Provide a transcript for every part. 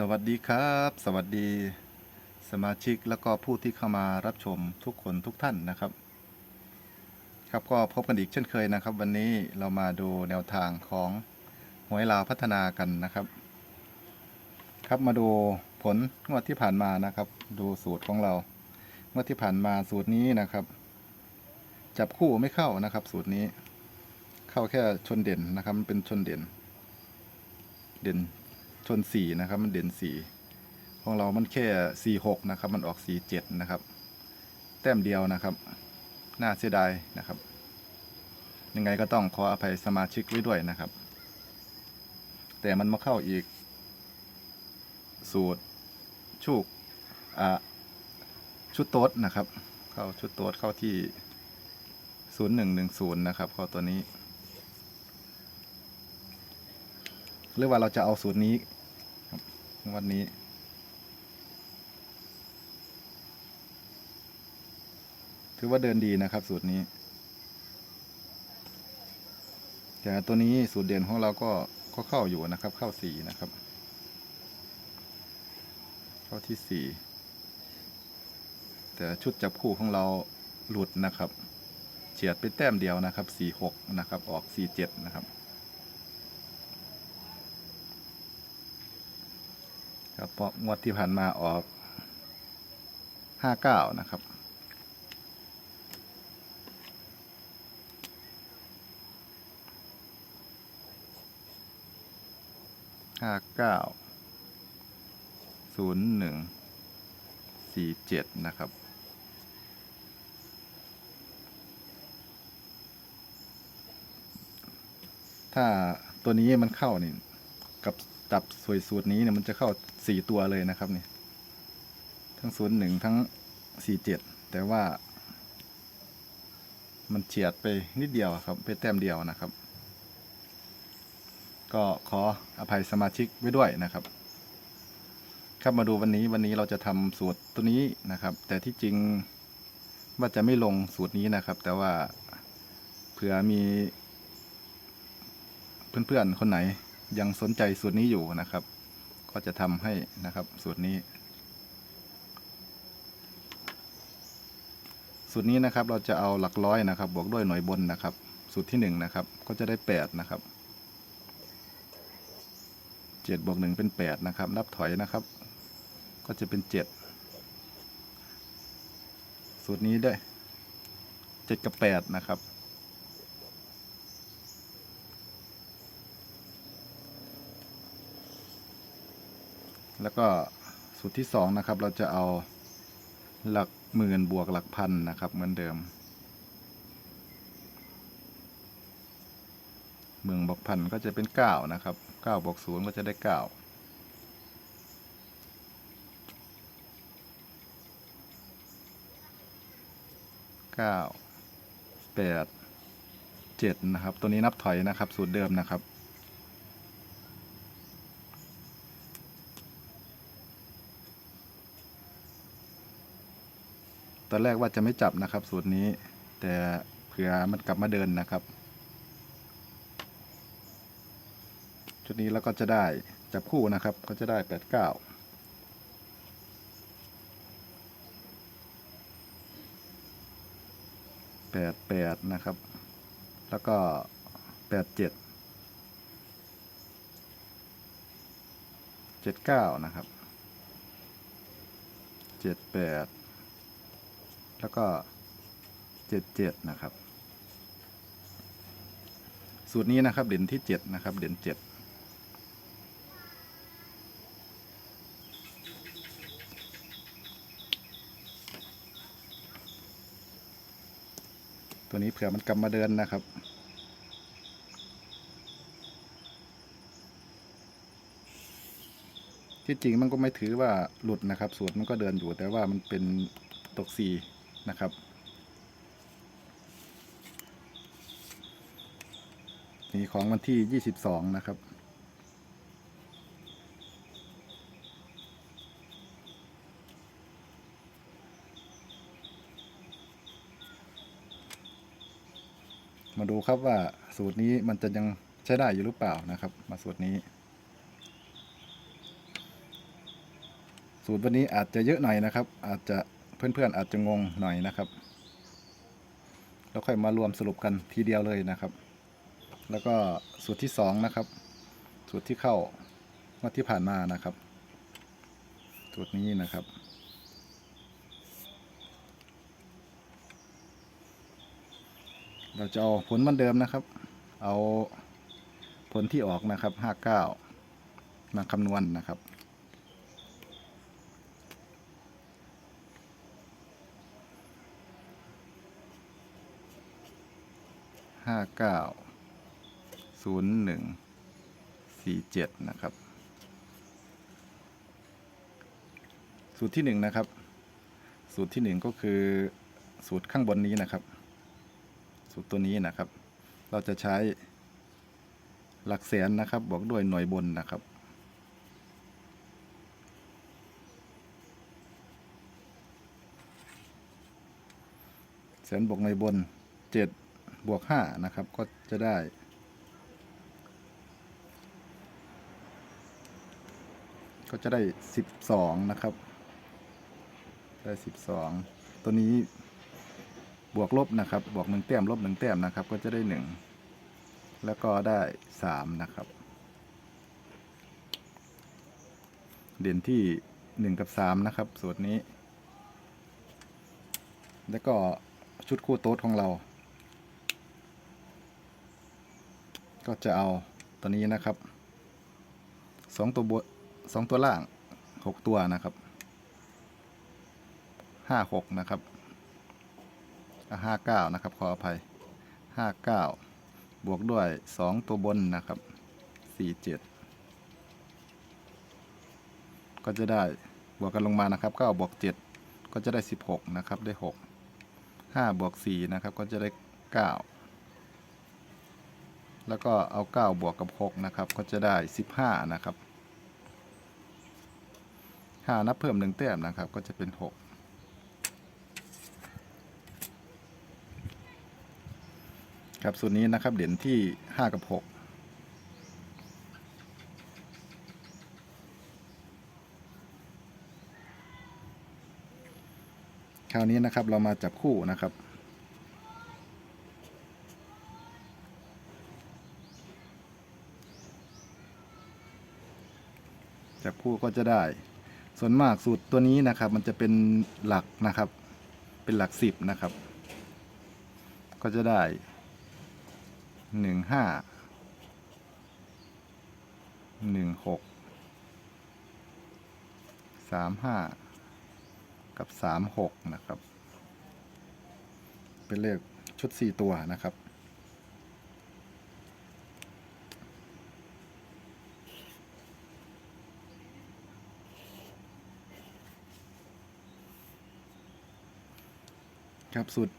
สวัสดีครับ สวัสดีสมาชิกแล้วก็ผู้ที่เข้ามารับชมทุกคนทุกท่านนะครับ ครับก็พบกันอีกเช่นเคยนะครับ วันนี้เรามาดูแนวทางของหวยลาวพัฒนากันนะครับ ครับมาดูผลงวดที่ผ่านมานะครับ ดูสูตรของเรางวดที่ผ่านมาสูตรนี้นะครับ จับคู่ไม่เข้านะครับ สูตรนี้ เข้าแค่ชนเด่นนะครับมันเป็นชนเด่น เด่น ชนสี่นะครับ มันเด่นสี่ของเรามันแค่สี่หกนะครับ มันออกสี่เจ็ดนะครับ แต้มเดียวนะครับ น่าเสียดายนะครับ ยังไงก็ต้องขออภัยสมาชิกไว้ด้วยนะครับ แต่มันมาเข้าอีก สูตรชุกอ่าชุดโต๊ดนะครับ เข้าชุดโต๊ดเข้าที่ศูนย์หนึ่งหนึ่งศูนย์นะครับ เข้าตัวนี้ หรือว่าเราจะเอาสูตรนี้ วันนี้ ถือว่าเดินดีนะครับ สูตรนี้ แต่ตัวนี้สูตรเด่นของเราก็ก็เข้าอยู่นะครับ เข้าสี่นะครับ เข้าที่สี่แต่ชุดจับคู่ของเราหลุดนะครับ เฉียดไปแต้มเดียวนะครับสี่หกนะครับ ออกสี่เจ็ดนะครับ ครับเพราะงวดที่ผ่านมาออกห้าเก้านะครับ ห้าเก้าศูนย์หนึ่งสี่เจ็ดนะครับถ้าตัวนี้มันเข้านี่กับ จับสวยสูตรนี้เนี่ยมันจะเข้าสี่ตัวเลยนะครับนี่ทั้งศูนย์หนึ่งทั้งสี่เจ็ดแต่ว่า มันเฉียดไปนิดเดียวครับไปแต้มเดียวนะครับ ก็ขออภัยสมาชิกไว้ด้วยนะครับ ครับมาดูวันนี้วันนี้เราจะทำสูตรตัวนี้นะครับ แต่ที่จริงว่าจะไม่ลงสูตรนี้นะครับ แต่ว่าเผื่อมีเพื่อนๆคนไหน ยังสนใจสูตรนี้อยู่นะครับ ก็จะทำให้นะครับสูตรนี้สูตรนี้นะครับเราจะเอาหลักร้อยนะครับ บวกด้วยหน่วยบนนะครับ สูตรที่หนึ่งนะครับ ก็จะได้แปดนะครับเจ็ดบวกหนึ่งเป็นแปดนะครับ นับถอยนะครับ ก็จะเป็นเจ็ดสูตรนี้ได้เจ็ดกับแปดนะครับ แล้วก็สูตรที่สองนะครับ เราจะเอาหลักหมื่นบวกหลักพันนะครับ เหมือนเดิมหมื่นบวกพันก็จะเป็นเก้านะครับเก้าบวกศูนย์ก็จะได้เก้าเก้าแปดเจ็ดนะครับ ตัวนี้นับถอยนะครับ สูตรเดิมนะครับ อนแรกว่าจะไม่จับนะครับ สูตรนี้ แต่เผื่อมันกลับมาเดินนะครับ ชุดนี้แล้วก็จะได้จับคู่นะครับ ก็จะได้แปดเก้าแปดแปดนะครับ แล้วก็แปดเจ็ดเจ็ดเก้านะครับเจ็ดแปด แล้วก็เจ็ดเจ็ดนะครับ สูตรนี้นะครับเด่นที่เจ็ดนะครับเด่นเจ็ดตัวนี้เผื่อมันกลับมาเดินนะครับที่จริงมันก็ไม่ถือว่าหลุดนะครับ สูตรมันก็เดินอยู่แต่ว่ามันเป็นตกสี่ นะครับนี่ของวันที่ 22 นะครับมาดูครับว่าสูตรนี้มันจะยังใช้ได้อยู่หรือเปล่านะครับ มาสูตรนี้ สูตรวันนี้อาจจะเยอะหน่อยนะครับ อาจจะ เพื่อนๆอาจจะงงหน่อยนะครับ แล้วค่อยมารวมสรุปกันทีเดียวเลยนะครับ แล้วก็สูตรที่สองนะครับ สูตรที่เข้างวดที่ผ่านมานะครับ สูตรนี้นะครับเราจะเอาผลมันเดิมนะครับ เอาผลที่ออกนะครับห้าเก้ามาคำนวณนะครับ ห้าเก้าศูนย์หนึ่งสี่เจ็ดนะครับ สูตรที่หนึ่งนะครับ สูตรที่หนึ่งก็คือสูตรข้างบนนี้นะครับ สูตรตัวนี้นะครับ เราจะใช้หลักแสนนะครับ บอกด้วยหน่วยบนนะครับแสนบวกหน่วยบนเจ็ด บวกห้านะครับ ก็จะได้ ก็จะได้สิบสองนะครับ ได้สิบสองตัวนี้บวกลบนะครับ บวกหนึ่งแต้มลบหนึ่งแต้มนะครับ ก็จะได้หนึ่งแล้วก็ได้สามนะครับ เด่นที่หนึ่งกับสามนะครับ สูตรนี้ แล้วก็ชุดคู่โต๊ดของเรา ก็จะเอาตัวนี้นะครับสองตัวบนสองตัวล่างหกตัวนะครับห้าหกนะครับห้าเก้านะครับขออภัยห้าเก้าบวกด้วยสองตัวบนนะครับสี่เจ็ดก็จะได้บวกกันลงมานะครับเก้าบวกเจ็ดก็จะได้สิบหกนะครับได้หกห้าบวกสี่นะครับก็จะได้เก้า แล้วก็เอาเก้าบวกกับหกนะครับ ก็จะได้สิบห้านะครับห้านับเพิ่มหนึ่งแต้มนะครับ ก็จะเป็นหกครับสูตรนี้นะครับเด่นที่ 5 กับ 6คราวนี้นะครับเรามาจับคู่นะครับ จับคู่ก็จะได้ ส่วนมากสูตรตัวนี้นะครับ มันจะเป็นหลักนะครับ เป็นหลักสิบนะครับ ก็จะได้หนึ่งห้าหนึ่งหกสามห้ากับสามหกนะครับ เป็นเลขชุดสี่ตัวนะครับ ครับสุด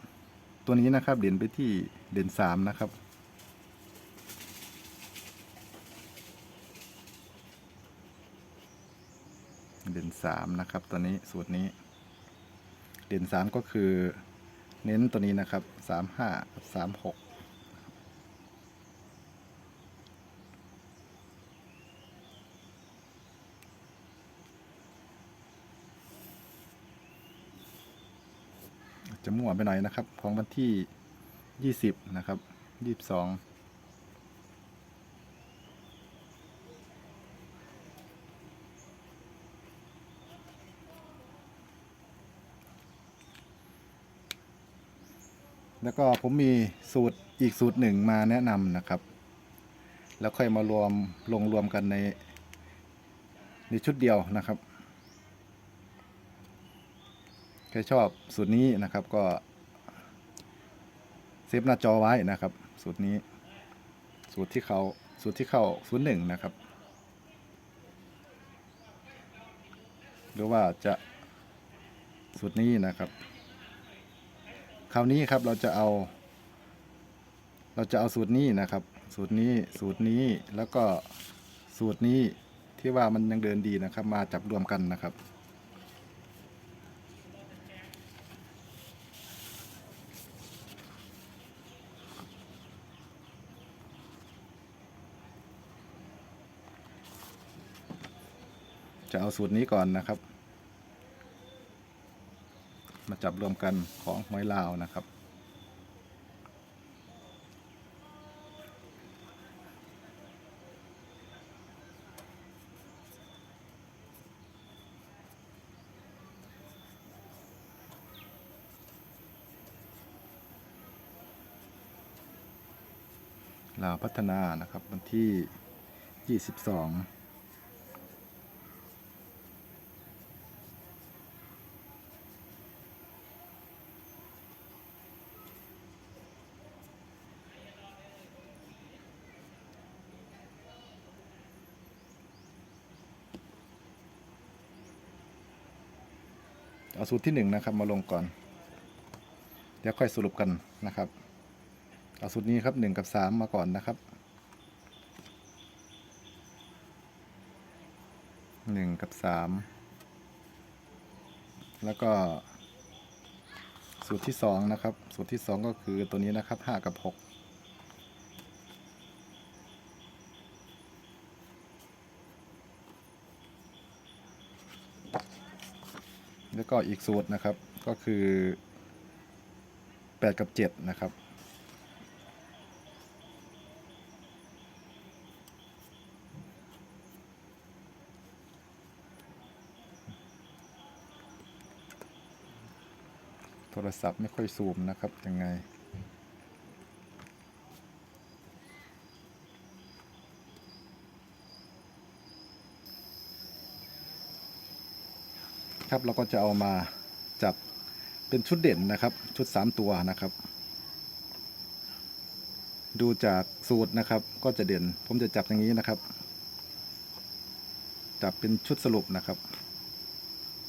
ตัวนี้นะครับ เด่นไปที่เด่นสามนะครับ เด่นสามนะครับตัวนี้สูตรนี้ เด่นสามก็คือ เน้นตัวนี้นะครับสามห้าสามหก จะมั่วไปหน่อยนะครับ ของวันที่ยี่สิบนะครับยี่สิบสองแล้วก็ผมมีสูตรอีกสูตรหนึ่งมาแนะนำนะครับ แล้วค่อยมารวมลงรวมกันในในชุดเดียวนะครับใครชอบสูตรนี้นะครับก็เซฟหน้าจอไว้นะครับ สูตรนี้ สูตรที่เขาสูตรที่เข้าสูตรหนึ่งนะครับ หรือว่าจะสูตรนี้นะครับ คราวนี้ครับเราจะเอา เราจะเอาสูตรนี้นะครับ สูตรนี้สูตรนี้แล้วก็สูตรนี้ที่ว่ามันยังเดินดีนะครับ มาจับรวมกันนะครับ เอาสูตรนี้ก่อนนะครับ มาจับรวมกันของหวยลาวนะครับ ลาวพัฒนานะครับวันที่ 22 เอาสูตรที่หนึ่งนะครับ มาลงก่อน เดี๋ยวค่อยสรุปกันนะครับ เอาสูตรนี้ครับหนึ่งกับสามมาก่อนนะครับหนึ่งกับสามแล้วก็สูตรที่สองนะครับ สูตรที่สองก็คือตัวนี้นะครับห้ากับหก แล้วก็อีกสูตรนะครับก็คือแปดกับเจ็ดนะครับ โทรศัพท์ไม่ค่อยซูมนะครับยังไง ครับ เราก็จะเอามาจับเป็นชุดเด่นนะครับ ชุด 3 ตัวนะครับ ดูจากสูตรนะครับ ก็จะเด่น ผมจะจับอย่างนี้นะครับ จับเป็นชุดสรุปนะครับ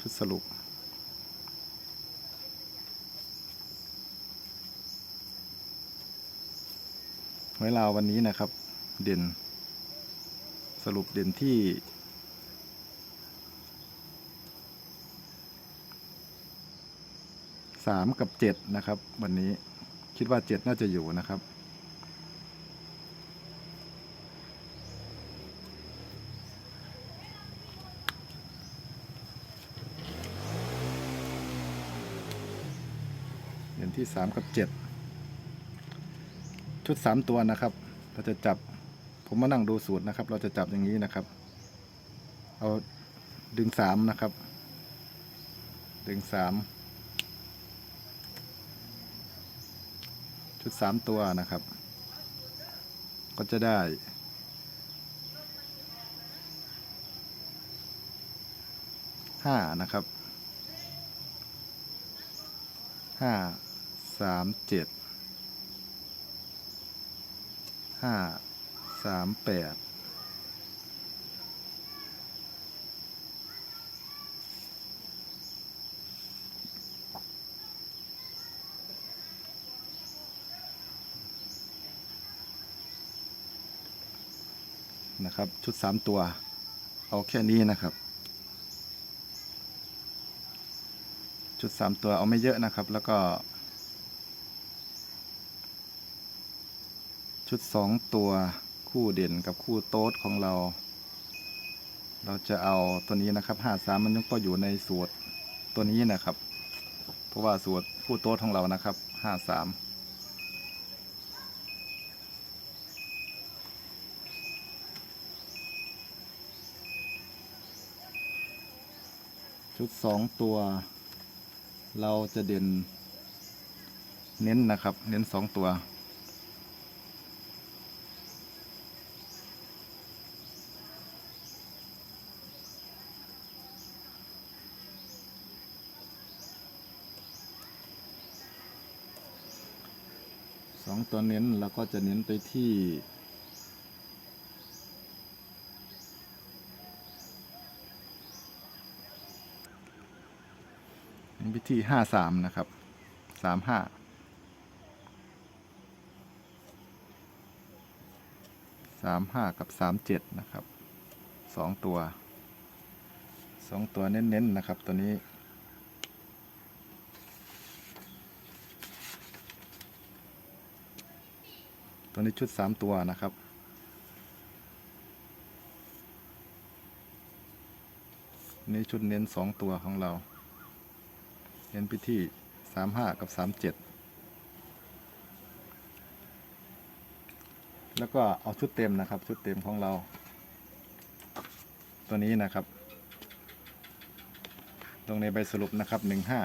ชุดสรุปหวลาววันนี้นะครับ เด่น สรุปเด่นที่ สามกับเจ็ดนะครับ วันนี้คิดว่าเจ็ดน่าจะอยู่นะครับเด่นที่สามกับเจ็ดชุดสามตัวนะครับ เราจะจับผมมานั่งดูสูตรนะครับ เราจะจับอย่างนี้นะครับ เอาดึงสามนะครับ ดึงสาม ชุดสามตัวนะครับ ก็จะได้ห้านะครับห้าสามเจ็ดห้าสามแปด นะครับ ชุดสามตัว เอาแค่นี้นะครับ ชุดสามตัวเอาไม่เยอะนะครับ แล้วก็ ชุดสองตัวคู่เด่นกับคู่โต๊ดของเรา เราจะเอาตัวนี้นะครับห้าสามมันยังก็อยู่ในสูตรตัวนี้นะครับ เพราะว่าสูตรคู่โต๊ดของเรานะครับห้าสาม ชุดสองตัว เราจะเด่น เน้นนะครับ เน้นสองตัว สองตัวเน้นเราก็จะเน้นไปที่ เน้นไป ที่ห้าสามนะครับสามห้าสามห้ากับสามเจ็ดนะครับสองตัวสองตัวเน้นๆนะครับตัวนี้ ตัวนี้ชุดสามตัวนะครับนี่ชุดเน้นสองตัวของเรา เน้นไปที่สามห้ากับสามเจ็ดแล้วก็เอาชุดเต็มนะครับ ชุดเต็มของเรา ตัวนี้นะครับตรงในใบสรุปนะครับหนึ่งห้า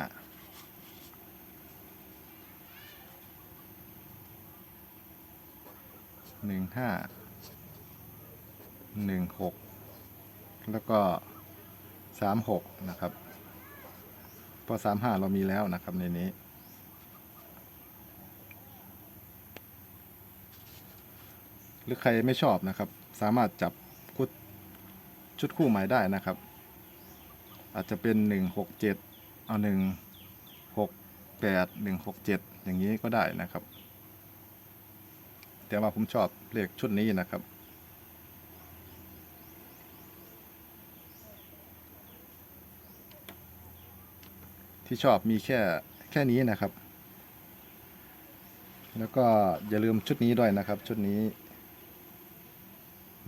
หนึ่งห้าหนึ่งหกแล้วก็สามหกนะครับ เพราะสามห้าเรามีแล้วนะครับในนี้ หรือใครไม่ชอบนะครับ สามารถจับคุดชุดคู่ใหม่ได้นะครับ อาจจะเป็นหนึ่งหกเจ็ดเอาหนึ่งหกแปดหนึ่งหกเจ็ดอย่างนี้ก็ได้นะครับ แต่ว่าผมชอบเลขชุดนี้นะครับ ที่ชอบมีแค่แค่นี้นะครับ แล้วก็อย่าลืมชุดนี้ด้วยนะครับ ชุดนี้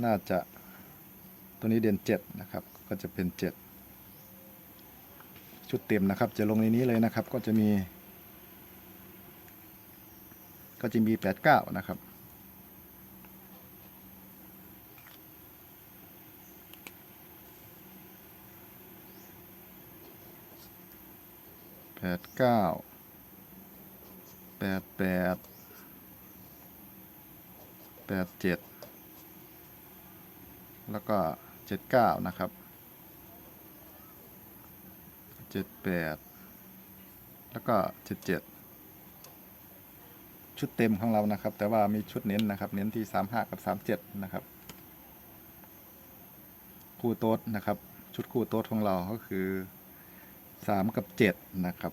น่าจะตัวนี้เด่นเจ็ดนะครับ ก็จะเป็นเจ็ดชุดเต็มนะครับ จะลงในนี้เลยนะครับ ก็จะมี ก็จะมีแปดเก้านะครับ ดเก้าแปดแปดแปดเจ็ดแล้วก็เจ็ดเก้านะครับเจ็ดแปดแล้วก็เจ็ดเจ็ดชุดเต็มของเรานะครับ แต่ว่ามีชุดเน้นนะครับ เน้นที่สามห้ากับสามเจ็ดนะครับ คู่โต๊ดนะครับ ชุดคู่โต๊ดของเราก็คือ สามกับเจ็ดนะครับ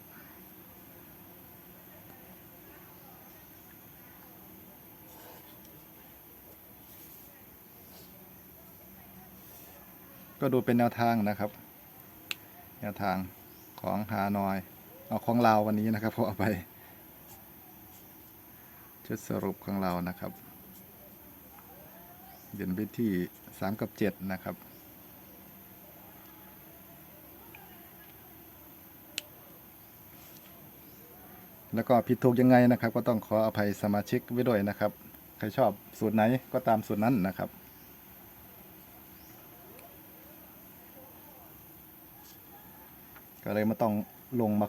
ก็ดูเป็นแนวทางนะครับ แนวทางของฮานอย เอาของเราวันนี้นะครับผมเอาไป ชุดสรุปของเรานะครับเด่นไปที่สามกับเจ็ดนะครับ แล้วก็ผิดถูกยังไงนะครับ ก็ต้องขออภัยสมาชิกไว้ด้วยนะครับ ใครชอบสูตรไหนก็ตามสูตรนั้นนะครับก็เลยมาต้องลงมา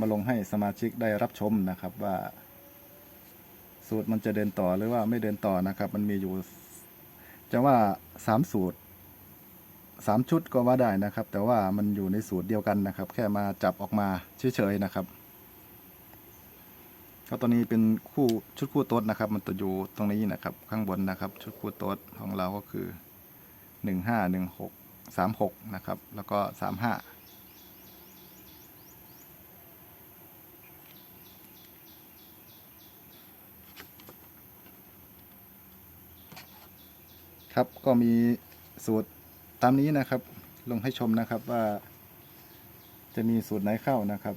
มาลงให้สมาชิกได้รับชมนะครับว่า สูตรมันจะเดินต่อหรือว่าไม่เดินต่อนะครับ มันมีอยู่จะว่าสามสูตรสามชุดก็ว่าได้นะครับ แต่ว่ามันอยู่ในสูตรเดียวกันนะครับ แค่มาจับออกมาเฉยๆนะครับ ก็ตัวนี้เป็นคู่ชุดคู่โต๊ดนะครับ มันตัวอยู่ตรงนี้นะครับ ข้างบนนะครับ ชุดคู่โต๊ดของเราก็คือหนึ่งห้าหนึ่งหกสามหกนะครับ แล้วก็สามห้าครับก็มีสูตรตามนี้นะครับ ลงให้ชมนะครับว่าจะมีสูตรไหนเข้านะครับ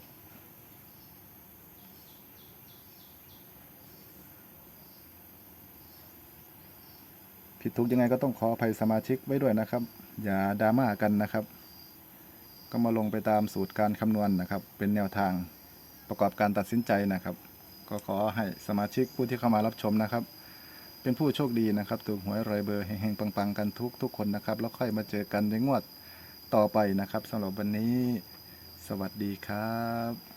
ผิดถูกยังไงก็ต้องขออภัยสมาชิกไว้ด้วยนะครับ อย่าดราม่ากันนะครับ ก็มาลงไปตามสูตรการคำนวณนะครับ เป็นแนวทางประกอบการตัดสินใจนะครับ ก็ขอให้สมาชิกผู้ที่เข้ามารับชมนะครับ เป็นผู้โชคดีนะครับถูกหวยรายเบอร์เฮงๆปังๆกันทุกทุกคนนะครับ แล้วค่อยมาเจอกันในงวดต่อไปนะครับสำหรับวันนี้ สวัสดีครับ